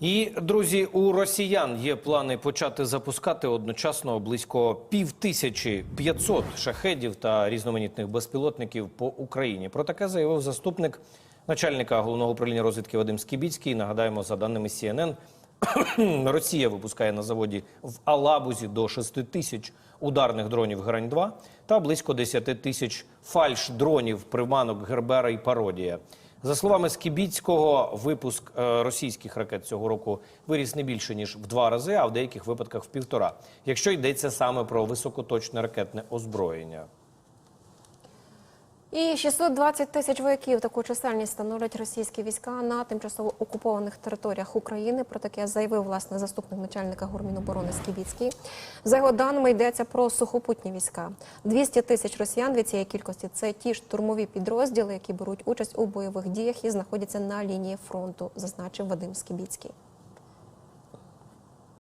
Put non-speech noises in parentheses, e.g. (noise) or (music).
І друзі, у росіян є плани почати запускати одночасно близько пів тисячі 500 шахедів та різноманітних безпілотників по Україні. Про таке заявив заступник начальника головного управління розвідки Вадим Скібіцький. Нагадаємо, за даними CNN, (clears throat) Росія випускає на заводі в Алабузі до 6 тисяч ударних дронів Грань-2 та близько 10 тисяч фальш-дронів, приманок Гербера і Пародія. За словами Скібіцького, випуск е, російських ракет цього року виріс не більше ніж в два рази, а в деяких випадках в півтора, якщо йдеться саме про високоточне ракетне озброєння. І 620 тисяч вояків таку чисельність становлять російські війська на тимчасово окупованих територіях України. Про таке заявив власне заступник начальника гурміноборони Скібіцький. За його даними йдеться про сухопутні війська. 200 тисяч росіян від цієї кількості це ті штурмові підрозділи, які беруть участь у бойових діях і знаходяться на лінії фронту, зазначив Вадим Скібіцький.